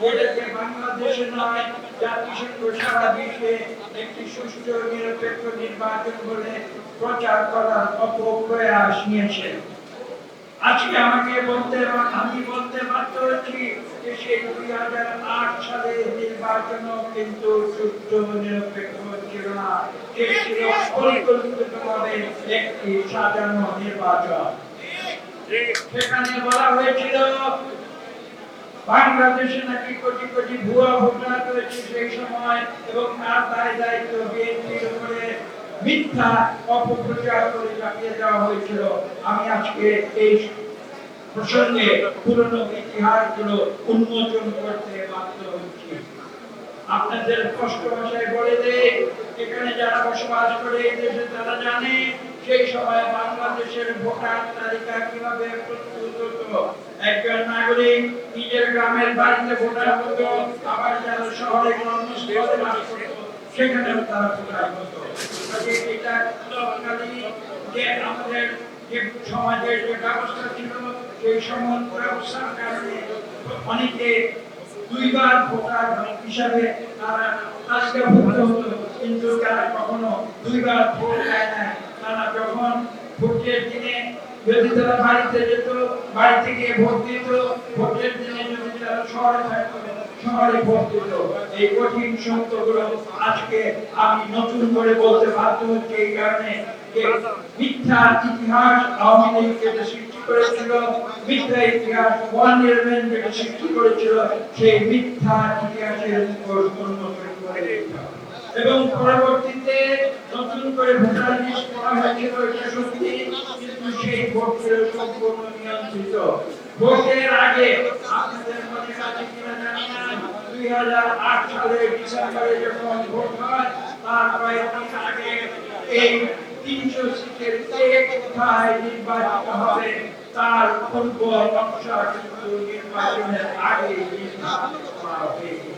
অনুষ্ঠিত হয় যেটাকে বাংলাদেশে নয়, জাতিসংঘ সারা বিশ্বে একটি সুষ্ঠু নিরপেক্ষ নির্বাচন বলে প্রচার করার অপপ্রয়াস নিয়েছে। আজকে আমাকে বলতে আমি বলতে বাধ্য হচ্ছি যে সেই দুই হাজার আট সালে নির্বাচন কিন্তু সুষ্ঠু নিরপেক্ষ ছিল না। সে ছিল একটি সাজানো নির্বাচন। সেখানে বলা হয়েছিল বাংলাদেশে নাকি কোটি কোটি ভুয়া ভোটার রয়েছে সেই সময় এবং তার দায় দায়িত্ব বিএনপির উপরে মিথ্যা অপপ্রচার করে চাপিয়ে দেওয়া হয়েছিল। আমি আজকে এই প্রসঙ্গে পুরনো ইতিহাসগুলো উন্মোচন করতে বাধ্য হচ্ছি। আপনাদের স্পষ্ট ভাষায় বলে দে এখানে যারা বসবাস করে এই দেশে তারা জানে, সেই সময় বাংলাদেশের ভোটার তালিকা কীভাবে প্রস্তুত হতো একজন নাগরিক নিজের গ্রামের বাড়িতে ভোটার হতো, আবার যারা শহরে কর্মস্থলে সেখানেও তারা ভোটার হতো। এটা যে আমাদের যে সমাজের যে ব্যবস্থা ছিল, সেই ব্যবস্থার কারণে অনেকে দুইবার ভোটার হিসাবে তারা হতো কিন্তু তারা কখনো দুইবার ভোট দেয় না তারা যখন ভোটের দিনে যদি তারা বাড়িতে যেত, বাড়িতে গিয়ে ভোট দিত, ভোটের দিনে যদি তারা শহরে থাকতো, শহরে ভোট দিত এই কঠিন সত্যগুলো আজকে আমি নতুন করে বলতে বাধ্য হচ্ছি এই কারণে সৃষ্টি করেছিল সেই মিথ্যা ইতিহাসের। এবং পরবর্তীতে নতুন করে ভোটার লিস্ট করা হয়েছিল এটা সত্যি কিন্তু সেই ভোট ছিল সম্পূর্ণ নিয়ন্ত্রিত। ভোটের আগে আপনাদের মনে আছে কিনা জানি না। দুই হাজার আট সালের ডিসেম্বরে যখন ভোট হয় তার কয়েকদিন আগে এই তিনশো সিটের কে কোথায় নির্বাচিত হবে। তার পূর্ব নকশা কিন্তু নির্বাচনের আগে নির্ধারণ করা হয়ে গেছে